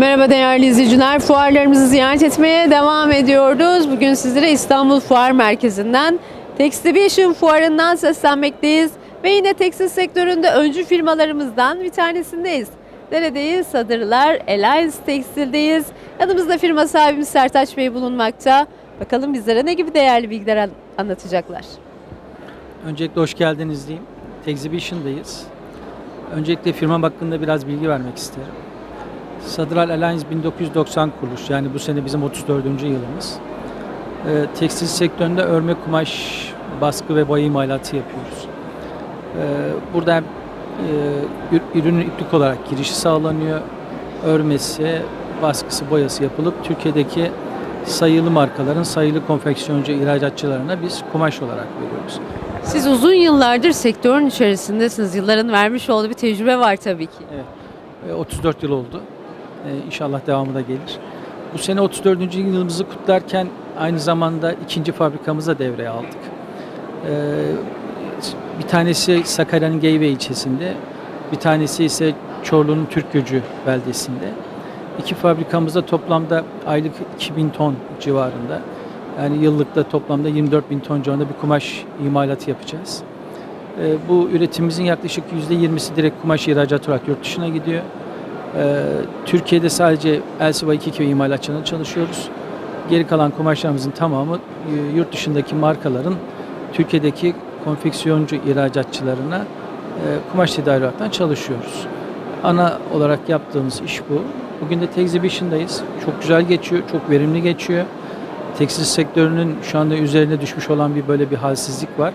Merhaba değerli izleyiciler. Fuarlarımızı ziyaret etmeye devam ediyoruz. Bugün sizlere İstanbul Fuar Merkezi'nden Textivision Fuarı'ndan seslenmekteyiz. Ve yine tekstil sektöründe öncü firmalarımızdan bir tanesindeyiz. Neredeyiz? Sadırlar Alliance Tekstil'deyiz. Yanımızda firma sahibimiz Sertaç Bey bulunmakta. Bakalım bizlere ne gibi değerli bilgiler an- anlatacaklar. Öncelikle hoş geldiniz diyeyim. Exhibition'dayız. Öncelikle firma hakkında biraz bilgi vermek isterim. Sadral Alliance 1990 kuruluş yani bu sene bizim 34. yılımız. Ee, tekstil sektöründe örme kumaş, baskı ve boya imalatı yapıyoruz. Ee, burada hem e, ür- ürünün iplik olarak girişi sağlanıyor. Örmesi, baskısı, boyası yapılıp Türkiye'deki sayılı markaların sayılı konfeksiyoncu ihracatçılarına biz kumaş olarak veriyoruz. Siz uzun yıllardır sektörün içerisindesiniz. Yılların vermiş olduğu bir tecrübe var tabii ki. E, 34 yıl oldu. E, İnşallah devamı da gelir. Bu sene 34. yılımızı kutlarken aynı zamanda ikinci fabrikamıza devreye aldık. E, Bir tanesi Sakarya'nın Geyve ilçesinde, bir tanesi ise Çorlu'nun Türkgöcü beldesinde. İki fabrikamızda toplamda aylık 2000 ton civarında. Yani yıllıkta toplamda 24 bin ton civarında bir kumaş imalatı yapacağız. E, Bu üretimimizin yaklaşık %20'si direkt kumaş ihracatı olarak yurt dışına gidiyor. E, Türkiye'de sadece Elsiva 2 köy imalatçılığında çalışıyoruz. Geri kalan kumaşlarımızın tamamı e, yurt dışındaki markaların Türkiye'deki konfeksiyoncu ihracatçılarına e, kumaş tedariği olarak çalışıyoruz. Ana olarak yaptığımız iş bu. Bugün de Exhibition'dayız. Çok güzel geçiyor, çok verimli geçiyor. Tekstil sektörünün şu anda üzerine düşmüş olan bir böyle bir halsizlik var.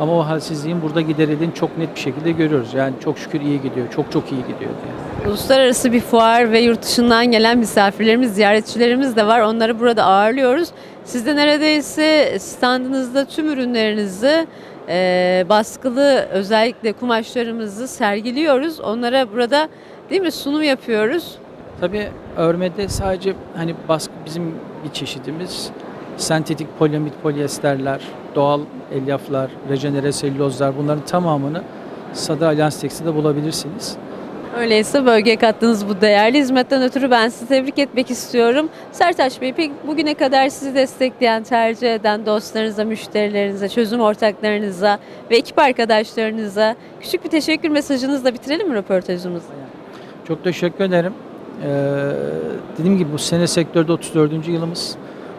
Ama o halsizliğin burada giderildiğini çok net bir şekilde görüyoruz. Yani çok şükür iyi gidiyor, çok çok iyi gidiyor. Yani. Uluslararası bir fuar ve yurt dışından gelen misafirlerimiz, ziyaretçilerimiz de var. Onları burada ağırlıyoruz. Siz de neredeyse standınızda tüm ürünlerinizi e, baskılı özellikle kumaşlarımızı sergiliyoruz. Onlara burada değil mi sunum yapıyoruz. Tabii örmede sadece hani baskı bizim bir çeşidimiz. Sentetik poliamid polyesterler, doğal elyaflar, rejenere selülozlar bunların tamamını Sada Alyans Tekstil'de bulabilirsiniz. Öyleyse bölgeye kattığınız bu değerli hizmetten ötürü ben sizi tebrik etmek istiyorum. Sertaç Bey peki bugüne kadar sizi destekleyen, tercih eden dostlarınıza, müşterilerinize, çözüm ortaklarınıza ve ekip arkadaşlarınıza küçük bir teşekkür mesajınızla bitirelim mi röportajımızı? Çok teşekkür ederim. Ee, dediğim gibi bu sene sektörde 34. yılımız.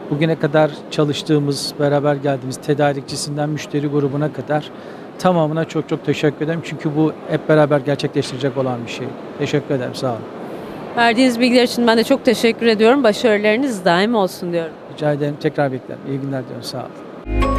Bugüne kadar çalıştığımız, beraber geldiğimiz tedarikçisinden müşteri grubuna kadar tamamına çok çok teşekkür ederim. Çünkü bu hep beraber gerçekleştirecek olan bir şey. Teşekkür ederim. Sağ olun. Verdiğiniz bilgiler için ben de çok teşekkür ediyorum. Başarılarınız daim olsun diyorum. Rica ederim. Tekrar beklerim. İyi günler diliyorum. Sağ olun.